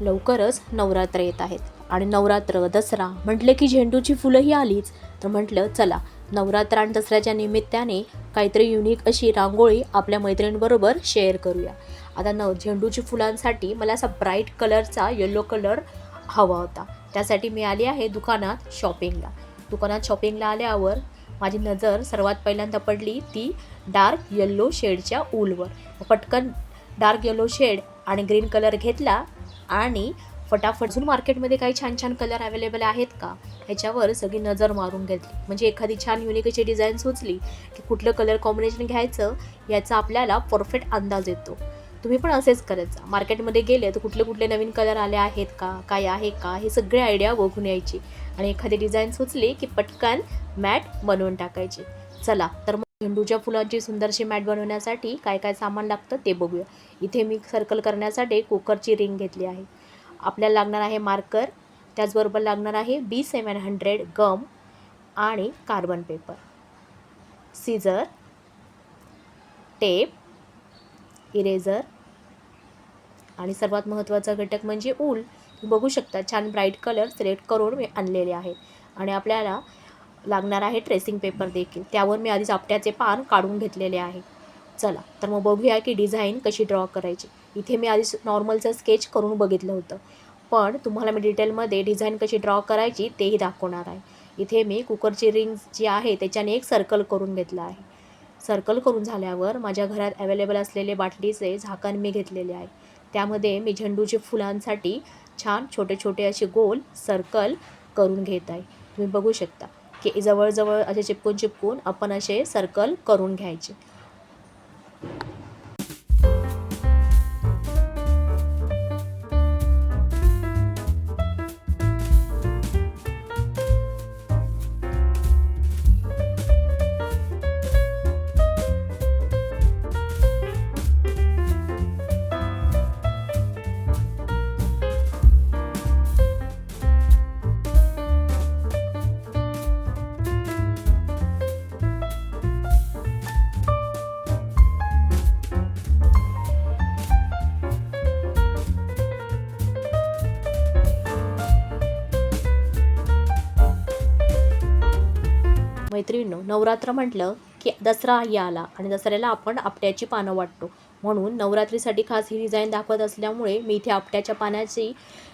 लवकरच नवरात्र येत आहेत. आणि नवरात्र दसरा म्हटले की झेंडूची फुलंही आलीच. तर म्हटलं चला नवरात्र आणि दसऱ्याच्या निमित्ताने काहीतरी युनिक अशी रांगोळी आपल्या मैत्रिणींबरोबर शेअर करूया. आता न झेंडूची फुलांसाठी मला असा ब्राईट कलरचा येलो कलर हवा होता. त्यासाठी मी आली आहे दुकानात शॉपिंगला दुकानात शॉपिंगला आल्यावर माझी नजर सर्वात पहिल्यांदा पडली ती डार्क येल्लो शेडच्या ऊलवर. पटकन डार्क येलो शेड आणि ग्रीन कलर घेतला आणि फटाफट अजून मार्केटमध्ये काही छान छान कलर अवेलेबल आहेत का? ह्याच्यावर सगळी नजर मारून घेतली. म्हणजे एखादी छान युनिक अशी डिझाईन सुचली की कुठलं कलर कॉम्बिनेशन घ्यायचं याचा आपल्याला परफेक्ट अंदाज येतो. तुम्ही पण असेच करत जा. मार्केटमध्ये गेले तर कुठले कुठले नवीन कलर आले आहेत का? काय आहे का? हे सगळे आयडिया बघून यायची. आणि एखादी डिझाईन सुचली की पटकन मॅट बनवून टाकायची. चला तर मग झेंडूच्या फुलांची सुंदरशी मॅट बनवण्यासाठी काय काय सामान लागतं ते बघूया. इथे मी सर्कल करण्यासाठी कुकरची रिंग घेतली आहे. आपल्याला लागणार आहे मार्कर त्याचबरोबर लागणार आहे बी सेवन हंड्रेड गम आणि carbon paper scissor tape eraser आणि सर्वात महत्त्वाचा घटक म्हणजे ऊल. बघू शकता छान ब्राईट कलर सिलेक्ट करून मी आणलेले आहे. आणि आपल्याला लागणार आहे ट्रेसिंग पेपर देखील. त्यावर मी आधीच आपट्याचे पान काढून घेतलेले आहे. चला तर मग बघूया की डिझाईन कशी ड्रॉ करायची. इथे मी आधीच नॉर्मलचं स्केच करून बघितलं होतं. पण तुम्हाला मी डिटेलमध्ये डिझाईन कशी ड्रॉ करायची तेही दाखवणार आहे. इथे मी कुकरची रिंग जी आहे त्याच्याने एक सर्कल करून घेतलं आहे. सर्कल करून झाल्यावर माझ्या घरात अवेलेबल असलेले बाटलीचे झाकण मी घेतलेले आहे. त्यामध्ये मी झेंडूच्या फुलांसाठी छान छोटे छोटे असे गोल सर्कल करून घेत आहे. तुम्ही बघू शकता. की जवळजवळ असे चिपकून चिपकून आपण असे सर्कल करून घ्यायचे. मैत्रिणींनो नवरात्र म्हटलं की दसरा ही आला आणि दसऱ्याला आपण आपट्याची पानं वाटतो. म्हणून नवरात्रीसाठी खास ही डिझाईन दाखवत असल्यामुळे मी इथे आपट्याच्या पानाची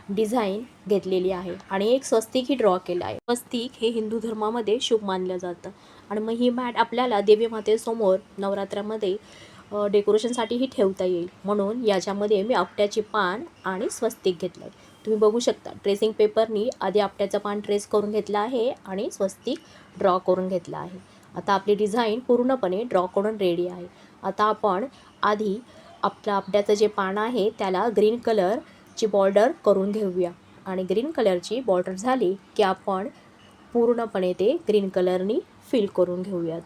डिझाईन घेतलेली आहे आणि एक स्वस्तिकही ड्रॉ केलं आहे. स्वस्तिक हे हिंदू धर्मामध्ये शुभ मानलं जातं. आणि मग ही मॅट आपल्याला देवी मातेसमोर नवरात्रामध्ये डेकोरेशनसाठीही ठेवता येईल. म्हणून याच्यामध्ये मी आपट्याची पान आणि स्वस्तिक घेतलं आहे तुम्ही बघू शकता. ट्रेसिंग पेपरनी आधी आपट्याचं पान ट्रेस करून घेतलं आहे आणि स्वस्तिक ड्रॉ करून घेतला आहे. आता आपली डिझाईन पूर्णपणे ड्रॉ करून रेडी आहे. आता आपण आधी आपलं आपट्याचं जे पान आहे त्याला ग्रीन कलरची बॉर्डर करून घेऊया. आणि ग्रीन कलरची बॉर्डर झाली की आपण पूर्णपणे ते ग्रीन कलरनी फिल करून घेऊयात.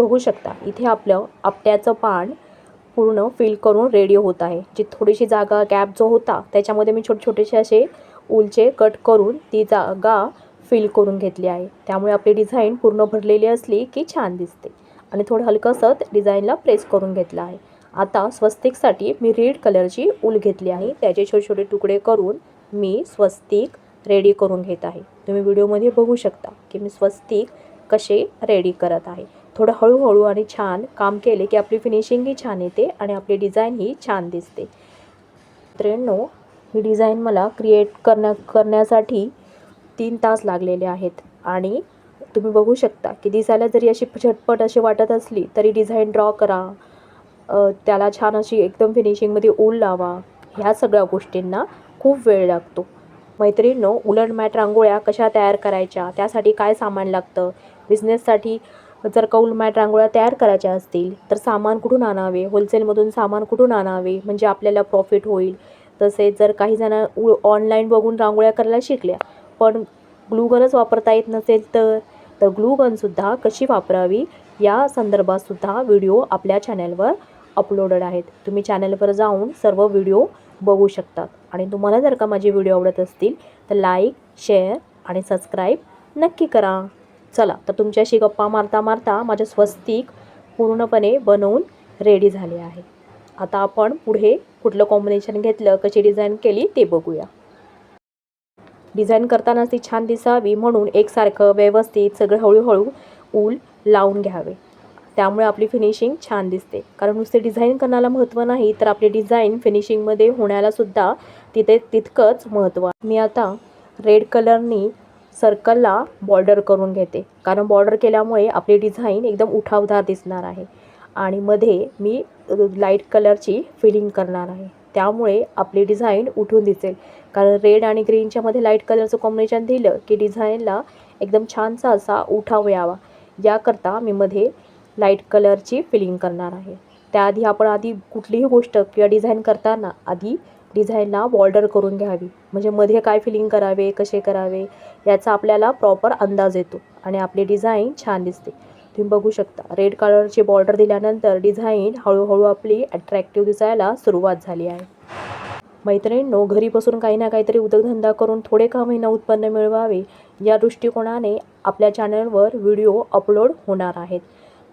बघू शकता. इथे आपलं आपट्याचं पान पूर्ण फिल करून रेडी होत आहे. जी थोडीशी जागा गॅप जो होता त्याच्यामध्ये मी छोटे छोटेसे असे उलचे कट करून ती जागा फिल करून घेतली आहे. त्यामुळे आपली डिझाईन पूर्ण भरलेली असली की छान दिसते. आणि थोडं हलकंसं डिझाईनला प्रेस करून घेतलं आहे. आता स्वस्तिकसाठी मी रेड कलरची ऊल घेतली आहे. त्याचे छोटे छोटे तुकडे करून मी स्वस्तिक रेडी करून घेत आहे. तुम्ही व्हिडिओमध्ये बघू शकता की मी स्वस्तिक कसे रेडी करत आहे. थोडं हळूहळू आणि छान काम केले की आपली फिनिशिंगही छान येते आणि आपली डिझाईनही छान दिसते. त्र्याण्णव ही डिझाईन मला क्रिएट करण्या करण्यासाठी तीन तास लागलेले आहेत आणि तुम्ही बघू शकता की दिसायला जरी अशी झटपट अशी वाटत असली तरी डिझाईन ड्रॉ करा त्याला छान अशी एकदम फिनिशिंगमध्ये ऊल लावा ह्या सगळ्या गोष्टींना खूप वेळ लागतो. मैत्रिणींनो उलट मॅट रांगोळ्या कशा तयार करायच्या त्यासाठी काय सामान लागतं बिझनेससाठी जर का मॅट रांगोळ्या तयार करायच्या असतील तर सामान कुठून आणावे? होलसेलमधून सामान कुठून आणावे? म्हणजे आपल्याला प्रॉफिट होईल. तसेच जर काही जण उ ऑनलाईन बघून रांगोळ्या करायला शिकल्या पण ग्लूगनच वापरता येत नसेल तर तर ग्लूगनसुद्धा कशी वापरावी? या संदर्भातसुद्धा व्हिडिओ आपल्या चॅनलवर अपलोडेड आहेत. तुम्ही चॅनलवर जाऊन सर्व व्हिडिओ बघू शकतात आणि तुम्हाला जर का माझे व्हिडिओ आवडत असतील तर लाईक शेअर आणि सबस्क्राईब नक्की करा. चला तर तुमच्याशी गप्पा मारता मारता माझे स्वस्तिक पूर्णपणे बनवून रेडी झाले आहे. आता आपण पुढे कुठलं कॉम्बिनेशन घेतलं कशी डिझाईन केली ते बघूया. डिझाईन करताना ती छान दिसावी म्हणून एकसारखं व्यवस्थित सगळं हळूहळू ऊल लावून घ्यावे. त्यामुळे आपली फिनिशिंग छान दिसते. कारण नुसते डिझाईन करण्याला महत्त्व नाही तर आपली डिझाईन फिनिशिंगमध्ये होण्याला सुद्धा तिथे तितकंच महत्त्व मी आता रेड कलरनी सर्कलला बॉर्डर करून घेते. कारण बॉर्डर केल्यामुळे आपली डिझाईन एकदम उठावदार दिसणार आहे. आणि मध्ये मी लाइट कलरची फिलिंग करणार आहे. त्यामुळे आपली डिझाईन उठून दिसेल. कारण रेड आणि ग्रीनच्या मध्ये लाइट कलरचं कॉम्बिनेशन दिलं की डिझाईनला एकदम छानसा असा उठाव यावा. याकरता मी मध्ये लाइट कलरची फिलिंग करणार आहे. त्याआधी आपण आधी कुठलीही गोष्ट किंवा डिझाईन करताना आधी डिझाईनला बॉर्डर करून घ्यावी. म्हणजे मध्ये काय फिलिंग करावे कसे करावे याचा आपल्याला प्रॉपर अंदाज येतो आणि आपली डिझाईन छान दिसते. तुम्ही बघू शकता रेड कलरची बॉर्डर दिल्यानंतर डिझाईन हळूहळू आपली अट्रॅक्टिव्ह दिसायला सुरुवात झाली आहे. मैत्रिणींनो घरी बसून काही ना काहीतरी उद्योगधंदा करून थोडे का महिना उत्पन्न मिळवावे या दृष्टिकोनाने आपल्या चॅनलवर व्हिडिओ अपलोड होणार आहेत.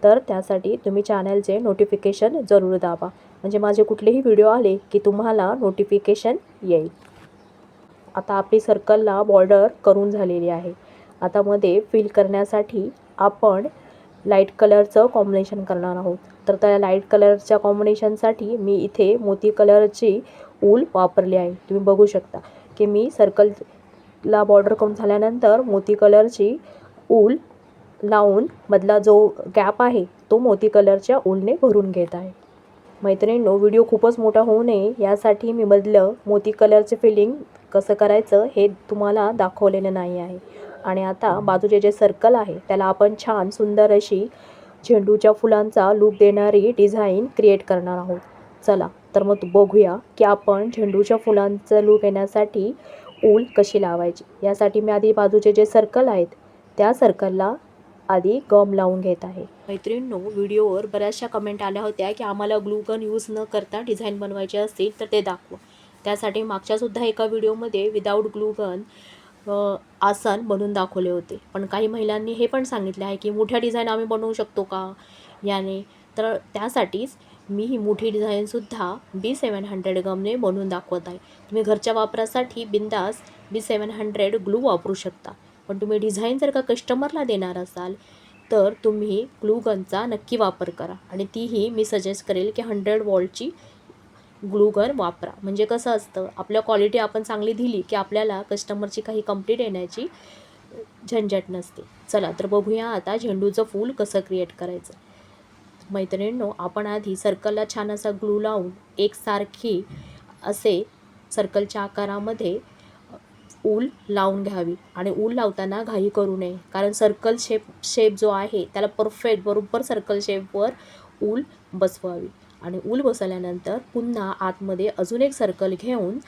तर त्यासाठी तुम्ही चॅनलचे नोटिफिकेशन जरूर दाबा. म्हणजे माझे कुठलेही व्हिडिओ आले की तुम्हाला नोटिफिकेशन येईल. आता आपली सर्कलला बॉर्डर करून झालेली आहे. आता मध्ये फिल करण्यासाठी आपण लाइट कलरचं कॉम्बिनेशन करणार आहोत. तर त्या लाइट कलरच्या कॉम्बिनेशनसाठी मी इथे मोती कलरची ऊल वापरली आहे. तुम्ही बघू शकता की मी सर्कलला बॉर्डर करून झाल्यानंतर मोती कलरची ऊल लावून मधला जो गॅप आहे तो मोती कलरच्या ऊलने भरून घेत आहे. मैत्रिणींनो व्हिडिओ खूपच मोठा होऊ नये यासाठी मी मधलं मोती कलरचे फिलिंग कसं करायचं हे तुम्हाला दाखवलेलं नाही आहे. आणि आता बाजूचे जे सर्कल आहे त्याला आपण छान सुंदर अशी झेंडूच्या फुलांचा लूक देणारी डिझाईन क्रिएट करणार आहोत. चला तर मग बघूया की आपण झेंडूच्या फुलांचं लूक येण्यासाठी ऊल कशी लावायची. यासाठी मी आधी बाजूचे जे सर्कल आहेत त्या सर्कलला आधी गम लावून घेत आहे. मैत्रिणींनो व्हिडिओवर बऱ्याचशा कमेंट आल्या होत्या की आम्हाला ग्लूगन यूज न करता डिझाईन बनवायचे असतील तर ते दाखवा. त्यासाठी मागच्यासुद्धा एका व्हिडिओमध्ये विदाऊट ग्लूगन आसन बनवून दाखवले होते. पण काही महिलांनी हे पण सांगितले आहे की मोठ्या डिझाईन आम्ही बनवू शकतो का? याने तर त्यासाठीच मी ही मोठी डिझाईनसुद्धा बी सेवन हंड्रेड गमने बनवून दाखवत आहे. तुम्ही घरच्या वापरासाठी बिंदास बी सेवन हंड्रेड ग्लू वापरू शकता. पण तुम्ही डिझाईन जर का कस्टमरला देणार असाल तर तुम्ही ग्लू गनचा नक्की वापर करा. आणि तीही मी सजेस्ट करेल की हंड्रेड वॉल्टची ग्लू गन वापरा. म्हणजे कसं असतं आपल्या क्वालिटी आपण चांगली दिली की आपल्याला कस्टमरची काही कंप्लीट येण्याची झंझट नसते. चला तर बघूया आता झेंडूचं फूल कसं क्रिएट करायचं. मैत्रिणींनो आपण आधी सर्कलला छान असा ग्लू लावून एकसारखी असे सर्कलच्या आकारामध्ये ऊल लावून घ्यावी आणि ऊल लावताना घाई करू नये. कारण सर्कल शेप शेप जो आहे त्याला परफेक्ट बरोबर सर्कल शेपवर ऊल बसवावी. आणि ऊल बसवल्यानंतर पुन्हा आतमध्ये अजून एक सर्कल घेऊन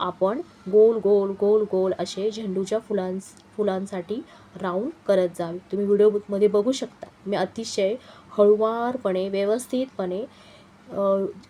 आपण गोल गोल गोल गोल असे झेंडूच्या फुलांस फुलांसाठी राऊंड करत जावे. तुम्ही व्हिडिओमध्ये बघू शकता. मी अतिशय हळुवारपणे व्यवस्थितपणे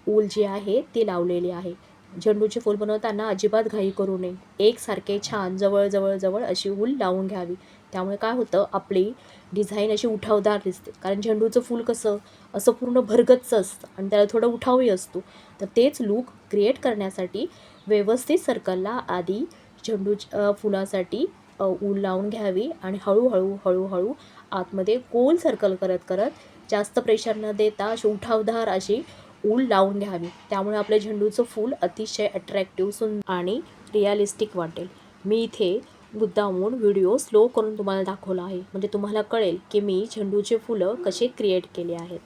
ऊल जी आहे ती लावलेली आहे. झेंडूचे फूल बनवताना अजिबात घाई करू नये. एकसारखे छान जवळजवळ जवळ अशी ऊल लावून घ्यावी. त्यामुळे काय होतं आपली डिझाईन अशी उठावदार दिसते. कारण झेंडूचं फूल कसं असं पूर्ण भरगच्च असतं आणि त्याला थोडं उठावही असतो. तर तेच लूक क्रिएट करण्यासाठी व्यवस्थित सर्कलला आधी झेंडू फुलासाठी ऊल लावून घ्यावी आणि हळूहळू हळूहळू आतमध्ये गोल सर्कल करत करत जास्त प्रेशर न देता अशी उठावदार अशी ऊल लावून घ्यावी त्यामुळे आपल्या झेंडूचं फूल अतिशय अट्रॅक्टिव्ह सुंदर आणि रिअलिस्टिक वाटेल. मी इथे मुद्दामून व्हिडिओ स्लो करून तुम्हाला दाखवला आहे. म्हणजे तुम्हाला कळेल की मी झेंडूचे फुलं कसे क्रिएट केले आहेत.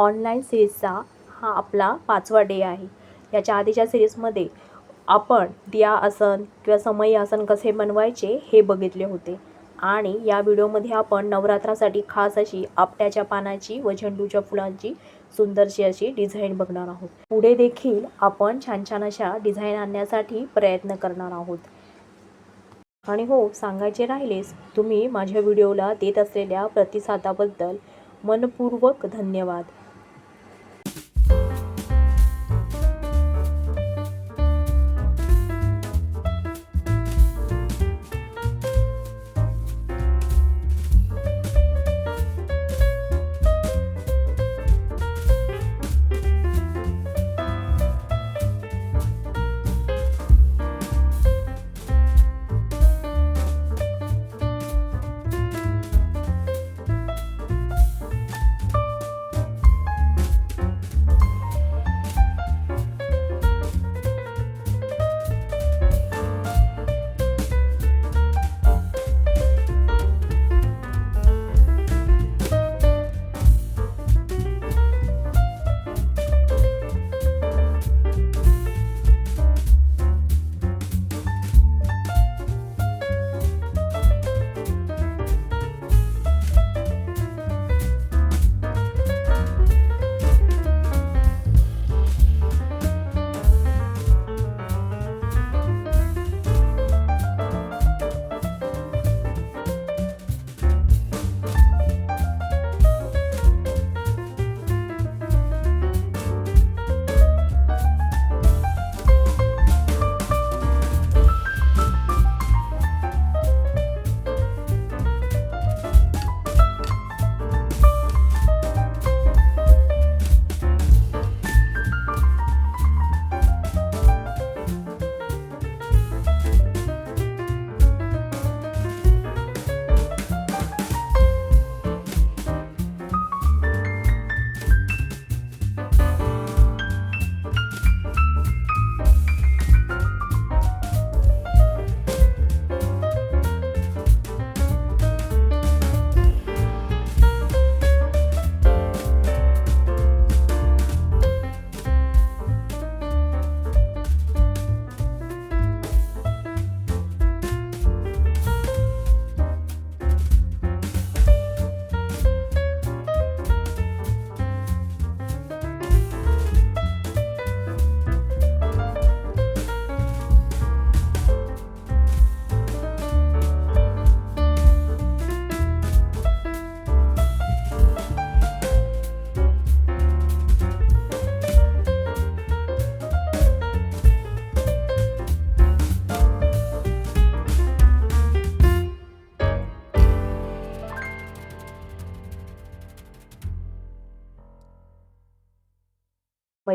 ऑनलाईन सिरीजचा हा आपला पाचवा डे आहे. याच्या आधीच्या सिरीजमध्ये आपण दिया आसन किंवा समयी आसन कसे बनवायचे हे बघितले होते. आणि या व्हिडिओमध्ये आपण नवरात्रासाठी खास अशी आपट्याच्या पानाची व झेंडूच्या फुलांची सुंदरशी अशी डिझाईन बघणार आहोत. पुढे देखील आपण छान छान अशा डिझाईन आणण्यासाठी प्रयत्न करणार आहोत. आणि हो सांगायचे राहिलेस तुम्ही माझ्या व्हिडिओला देत असलेल्या प्रतिसादाबद्दल मनपूर्वक धन्यवाद.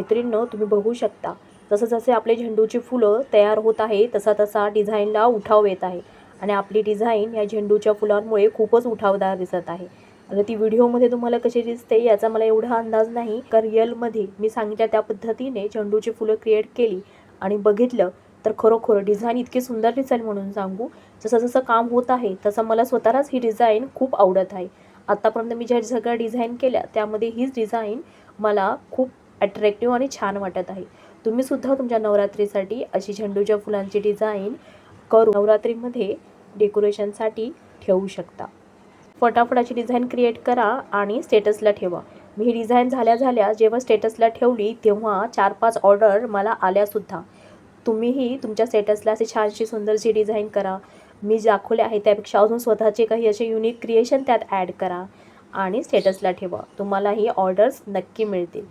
मैत्रिणीनं तुम्ही बघू शकता. जसं जसे आपले झेंडूची फुलं तयार होत आहे तसा तसा डिझाईनला उठाव येत आहे. आणि आपली डिझाईन या झेंडूच्या फुलांमुळे खूपच उठावदार दिसत आहे. आता ती व्हिडिओमध्ये तुम्हाला कशी दिसते याचा मला एवढा अंदाज नाही. का रिअलमध्ये मी सांगितल्या त्या पद्धतीने झेंडूची फुलं क्रिएट केली आणि बघितलं तर खरोखर डिझाईन इतकी सुंदर दिसेल म्हणून सांगू. जसं जसं काम होत आहे तसं मला स्वतःलाच ही डिझाईन खूप आवडत आहे. आत्तापर्यंत मी ज्या सगळ्या डिझाईन केल्या त्यामध्ये हीच डिझाईन मला खूप अट्रॅक्टिव्ह आणि छान वाटत आहे. तुम्हीसुद्धा तुमच्या नवरात्रीसाठी अशी झेंडूच्या फुलांची डिझाईन करून नवरात्रीमध्ये डेकोरेशनसाठी ठेवू शकता. फटाफटाची डिझाईन क्रिएट करा आणि स्टेटसला ठेवा. मी ही डिझाईन झाल्या झाल्या जेव्हा स्टेटसला ठेवली तेव्हा चार पाच ऑर्डर मला आल्यासुद्धा. तुम्हीही तुमच्या स्टेटसला असे छानशी सुंदरशी डिझाईन करा. मी जे दाखवले आहे त्यापेक्षा अजून स्वतःचे काही असे युनिक क्रिएशन त्यात ॲड करा आणि स्टेटसला ठेवा. तुम्हालाही ऑर्डर्स नक्की मिळतील.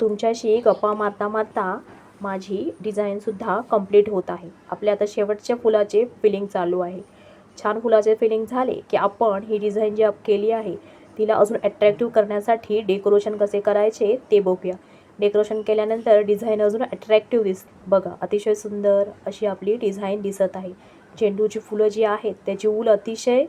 तुमच्याशी गप्पा मारता मारता माझी डिझाईनसुद्धा कंप्लीट होत आहे. आपल्या आता शेवटच्या फुलाचे फिलिंग चालू आहे. छान फुलाचे फिलिंग झाले की आपण ही डिझाईन जी आप केली आहे तिला अजून अट्रॅक्टिव्ह करण्यासाठी डेकोरेशन कसे करायचे ते बघूया. डेकोरेशन केल्यानंतर डिझाईन अजून अट्रॅक्टिव्ह दिस बघा अतिशय सुंदर अशी आपली डिझाईन दिसत आहे. झेंडूची फुलं जी आहेत त्याची ऊल अतिशय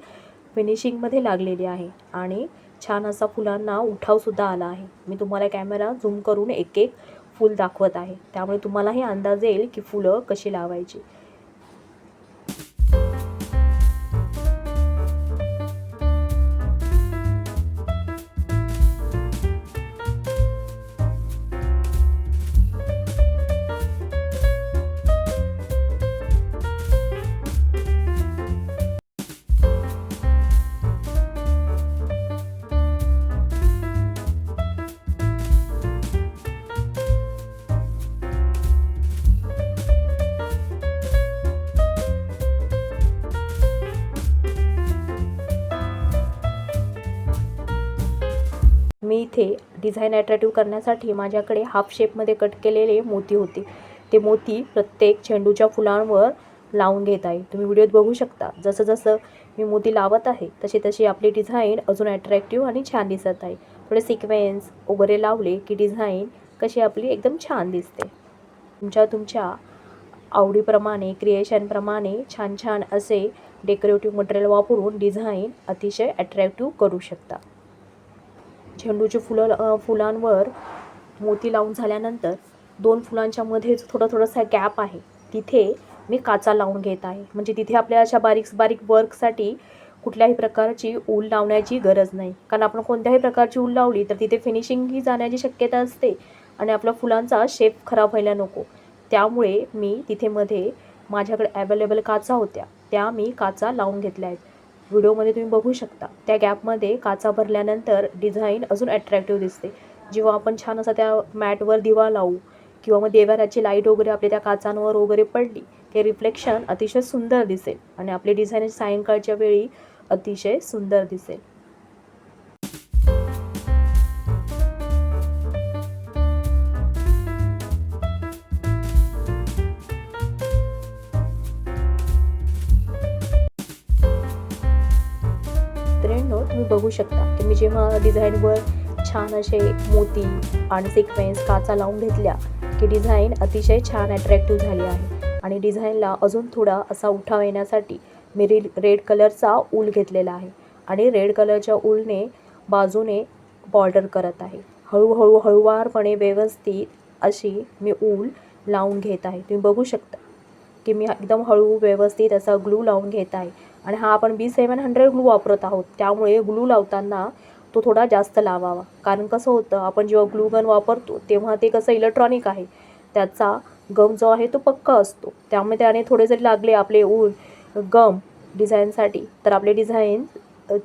फिनिशिंगमध्ये लागलेली आहे. आणि छान असा फुलांना उठावसुद्धा आला आहे. मी तुम्हाला कॅमेरा झूम करून एक एक फूल दाखवत आहे. त्यामुळे तुम्हालाही अंदाज येईल की फुलं कशी लावायची. इथे डिझाईन ॲट्रॅक्टिव्ह करण्यासाठी माझ्याकडे हाफ शेपमध्ये कट केलेले मोती होते. ते मोती प्रत्येक झेंडूच्या फुलांवर लावून घेत आहे. तुम्ही व्हिडिओत बघू शकता. जसं जसं मी मोती लावत आहे तशी तशी आपली डिझाईन अजून ॲट्रॅक्टिव्ह आणि छान दिसत आहे. थोडे सिक्वेन्स वगैरे लावले की डिझाईन कशी आपली एकदम छान दिसते. तुमच्या तुमच्या आवडीप्रमाणे क्रिएशनप्रमाणे छान छान असे डेकोरेटिव्ह मटेरियल वापरून डिझाईन अतिशय ॲट्रॅक्टिव्ह करू शकता. झेंडूची फुलं फुलांवर मोती लावून झाल्यानंतर दोन फुलांच्या मध्ये थोडा थोडासा गॅप आहे. तिथे मी काचा लावून घेत आहे. म्हणजे तिथे आपल्या अशा बारीक बारीक वर्कसाठी कुठल्याही प्रकारची ऊल लावण्याची गरज नाही. कारण आपण कोणत्याही प्रकारची ऊल लावली तर तिथे फिनिशिंग ही जाण्याची शक्यता असते आणि आपल्या फुलांचा शेप खराब व्हायला नको. त्यामुळे मी तिथे मध्ये माझ्याकडे अवेलेबल काचा होत्या. त्या मी काचा लावून घेतल्या आहेत. व्हिडिओमध्ये तुम्ही बघू शकता. त्या गॅपमध्ये काचा भरल्यानंतर डिझाईन अजून अट्रॅक्टिव्ह दिसते. जेव्हा आपण छान असा त्या मॅटवर दिवा लावू किंवा मग देवाऱ्याची लाइट वगैरे आपल्या त्या काचांवर वगैरे पडली ते रिफ्लेक्शन अतिशय सुंदर दिसेल. आणि आपली डिझाईन सायंकाळच्या वेळी अतिशय सुंदर दिसेल. बघू शकता. तुम्ही मी जेव्हा डिझाईनवर छान असे मोती आणि सिक्वेन्स काचा लावून घेतल्या की डिझाईन अतिशय छान अट्रॅक्टिव्ह झाली आहे. आणि डिझाईनला अजून थोडा असा उठाव येण्यासाठी मी रे रेड कलरचा ऊल घेतलेला आहे. आणि रेड कलरच्या ऊलने बाजूने बॉर्डर करत आहे. हळूहळू हळूवारपणे व्यवस्थित अशी मी ऊल लावून घेत आहे. तुम्ही बघू शकता की मी एकदम हळू व्यवस्थित असा ग्लू लावून घेत आहे. आणि हा आपण बी सेवन हंड्रेड ग्लू वापरत आहोत. त्यामुळे ग्लू लावताना तो थोडा जास्त लावावा. कारण कसं होतं आपण जेव्हा ग्लू गन वापरतो तेव्हा ते कसं इलेक्ट्रॉनिक आहे. त्याचा गम जो आहे तो पक्का असतो. त्यामुळे त्याने थोडे जरी लागले आपले ऊल गम डिझाईनसाठी तर आपले डिझाईन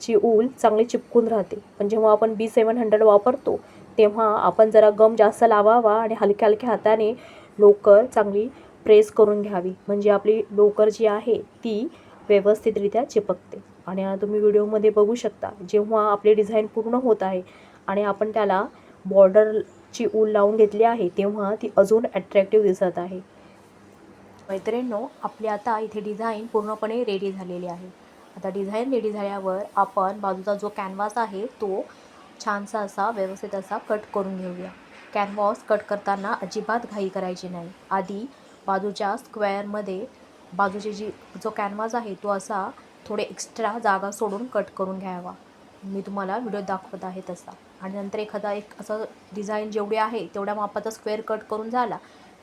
ची ऊल चांगली चिपकून राहते. पण जेव्हा आपण बी सेवन हंड्रेड वापरतो तेव्हा आपण जरा गम जास्त लावावा आणि हलक्या हलक्या हाताने लोकर चांगली प्रेस करून घ्यावी. म्हणजे आपली लोकर जी आहे ती व्यवस्थितरित्या चिपकते. आणि तुम्ही व्हिडिओमध्ये बघू शकता जेव्हा आपले डिझाईन पूर्ण होत आहे आणि आपण त्याला बॉर्डरची ऊल लावून घेतली आहे तेव्हा ती अजून ॲट्रॅक्टिव्ह दिसत आहे. मैत्रिणींनो आपली आता इथे डिझाईन पूर्णपणे रेडी झालेली आहे. आता डिझाईन रेडी झाल्यावर आपण बाजूचा जो कॅनव्हास आहे तो छानसा असा व्यवस्थित असा कट करून घेऊया. कॅनव्हास कट करताना अजिबात घाई करायची नाही. आधी बाजूच्या स्क्वेअरमध्ये बाजूची जी जो कॅनव्हास आहे तो असा थोडे एक्स्ट्रा जागा सोडून कट करून घ्यावा. मी तुम्हाला व्हिडिओ दाखवत आहे तसा. आणि नंतर एखादा एक असं डिझाईन जेवढी आहे तेवढ्या मापाचा स्क्वेअर कट करून झाला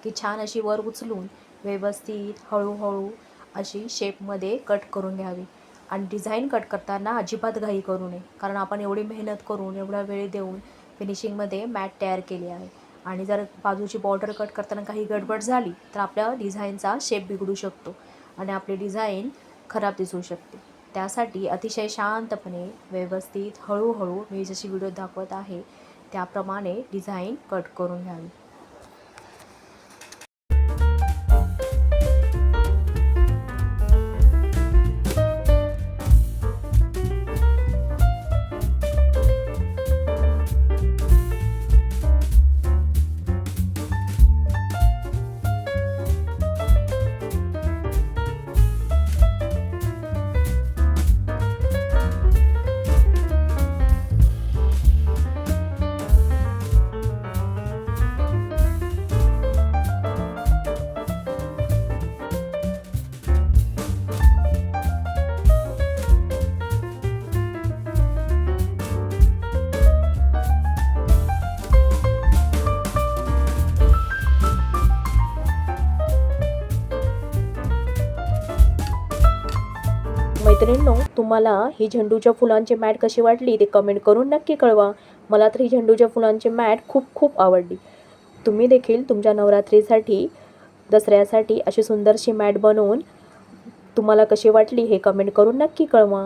की छान अशी वर उचलून व्यवस्थित हळूहळू अशी शेपमध्ये कट करून घ्यावी. आणि डिझाईन कट करताना अजिबात घाई करू नये. कारण आपण एवढी मेहनत करून एवढा वेळ देऊन फिनिशिंगमध्ये मॅट तयार केली आहे. आणि जर बाजूची बॉर्डर कट करताना काही गडबड झाली तर आपल्या डिझाईनचा शेप बिघडू शकतो आणि आपली डिझाईन खराब दिसू शकते. त्यासाठी अतिशय शांतपणे व्यवस्थित हळूहळू मी जशी व्हिडिओ दाखवत आहे त्याप्रमाणे डिझाईन कट करून घ्यावी. मैत्रिणींनो तुम्हाला ही झेंडूच्या फुलांची मॅट कशी वाटली ते कमेंट करून नक्की कळवा. मला तर ही झेंडूच्या फुलांची मॅट खूप खूप आवडली. तुम्ही देखील तुमच्या नवरात्रीसाठी दसऱ्यासाठी अशी सुंदरशी मॅट बनवून तुम्हाला कशी वाटली हे कमेंट करून नक्की कळवा.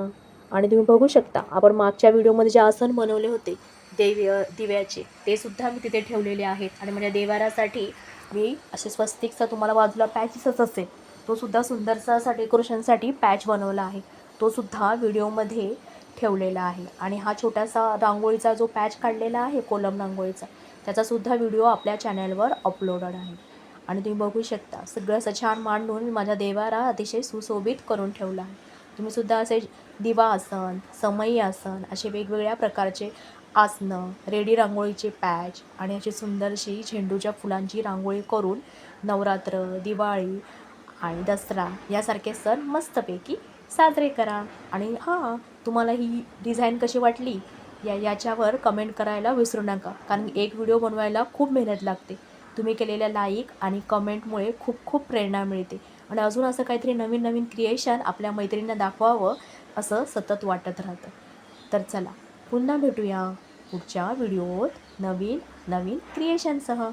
आणि तुम्ही बघू शकता आपण मागच्या व्हिडिओमध्ये जे आसन बनवले होते देव्य दिव्याचे ते सुद्धा मी तिथे ठेवलेले आहेत. आणि माझ्या देवारासाठी मी असे स्वस्तिकचा तुम्हाला बाजूला पॅचेसच असेल तो सुद्धा सुंदरसा असा डेकोरेशनसाठी पॅच बनवला आहे. तो सुद्धा व्हिडिओमध्ये ठेवलेला आहे. आणि हा छोटासा रांगोळीचा जो पॅच काढलेला आहे कोलम रांगोळीचा त्याचासुद्धा व्हिडिओ आपल्या चॅनलवर अपलोडेड आहे. आणि तुम्ही बघू शकता सगळं असं छान मांडून मी माझ्या देवारा अतिशय सुशोभित करून ठेवला आहे. तुम्ही सुद्धा असे दिवा आसन समई आसन असे वेगवेगळ्या प्रकारचे आसनं रेडी रांगोळीचे पॅच आणि अशी सुंदरशी झेंडूच्या फुलांची रांगोळी करून नवरात्र दिवाळी आणि दसरा यासारखे सण मस्तपैकी साजरे करा. आणि हां तुम्हाला ही डिझाईन कशी वाटली या याच्यावर कमेंट करायला विसरू नका. कारण एक व्हिडिओ बनवायला खूप मेहनत लागते. तुम्ही केलेल्या लाईक आणि कमेंटमुळे खूप खूप प्रेरणा मिळते. आणि अजून असं काहीतरी नवीन नवीन क्रिएशन आपल्या मैत्रिणींना दाखवावं असं सतत वाटत राहतं. तर चला पुन्हा भेटूया पुढच्या व्हिडिओत नवीन नवीन क्रिएशनसह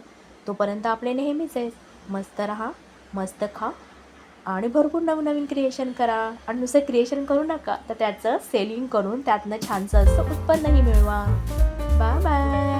तोपर्यंत आपले नेहमीच आहे मस्त रहा मस्त खा आणि भरपूर नवनवीन क्रिएशन करा. आणि नुसतं क्रिएशन करू नका तर त्याचं सेलिंग करून त्यातनं छानसं असं उत्पन्नही मिळवा. Bye bye